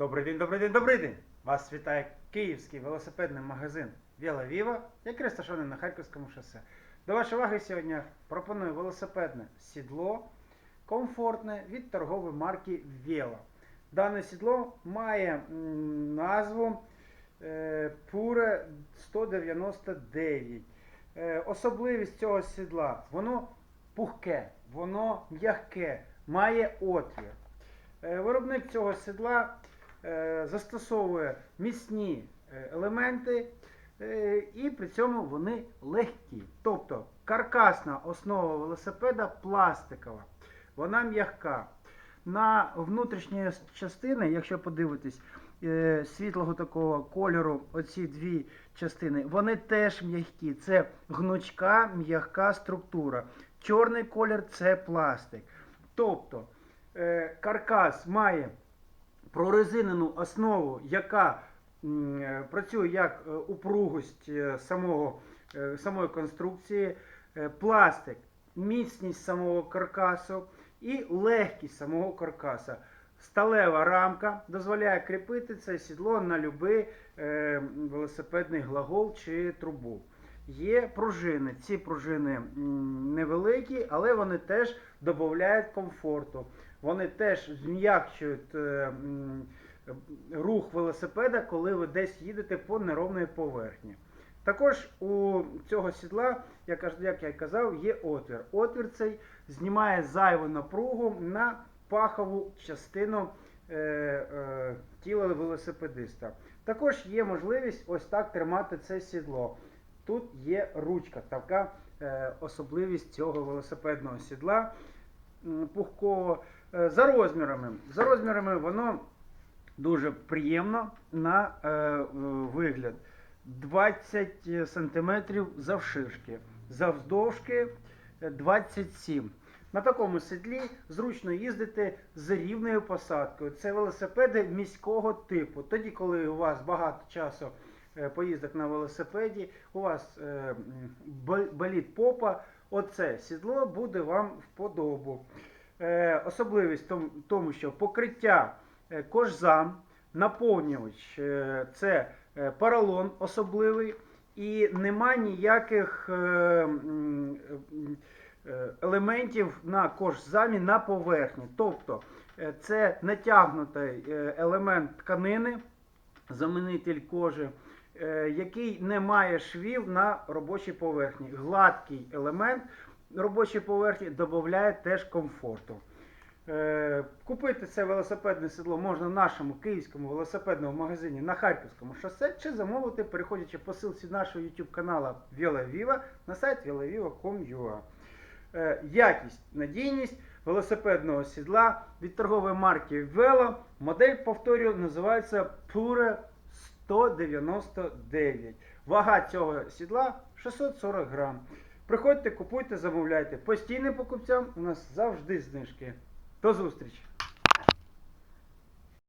Добрий день, добрий день, добрий день! Вас вітає київський велосипедний магазин Віла Віва, який розташований на Харківському шосе. До вашої уваги сьогодні пропоную велосипедне сідло комфортне від торгової марки Віла. Дане сідло має назву е, Pure 199. Е, Особливість цього сідла, воно пухке, воно м'яке, має отвір. Е, Виробник цього сідла застосовує міцні е, елементи, е, і при цьому вони легкі. Тобто каркасна основа велосипеда пластикова, вона м'яка. На внутрішньої частини, якщо подивитись, е, світлого такого кольору, оці дві частини, вони теж м'які. Це гнучка м'яка структура. Чорний колір це пластик. Тобто е, каркас має прорезинену основу, яка е, працює як е, упругость е, самого, самої конструкції, пластик, міцність самого каркасу і легкість самого каркаса. Сталева рамка дозволяє кріпити це сідло на будь-який велосипедний глагол чи трубу. Є пружини. Ці пружини невеликі, але вони теж додають комфорту. Вони теж зм'якчують е, рух велосипеда, коли ви десь їдете по неровної поверхні. Також у цього сідла, як, я й казав, є отвір. Отвір цей знімає зайву напругу на пахову частину е, е, тіла велосипедиста. Також є можливість ось так тримати це сідло. Тут є ручка, така е, особливість цього велосипедного сідла м, пухкого. Е, За розмірами. За розмірами воно дуже приємно на е, вигляд. 20 см завширшки, завздовжки е, 27 На такому сідлі зручно їздити з рівною посадкою. Це велосипеди міського типу. Тоді, коли у вас багато часу поїздок на велосипеді, у вас е, м, бол- болить попа, оце сідло буде вам вподобу. Е, Особливість в том- тому, що покриття е, кожзам, наповнювач е, це е, поролон особливий, і нема ніяких е, е, елементів на кожзамі на поверхні. Тобто е, це натягнутий е, елемент тканини, замінитель кожи, е, який не має швів на робочій поверхні. Гладкий елемент робочої поверхні додає теж комфорту. Е, Купити це велосипедне сідло можна в нашому київському велосипедному магазині на Харківському шосе чи замовити, переходячи по ссылці нашого YouTube каналу Vela Viva на сайт velaviva.com.ua. Е, Якість, надійність велосипедного сідла від торгової марки Velo. Модель, повторюю, називається Pure 199. Вага цього сідла 640 грам. Приходьте, купуйте, замовляйте. Постійним покупцям у нас завжди знижки. До зустрічі!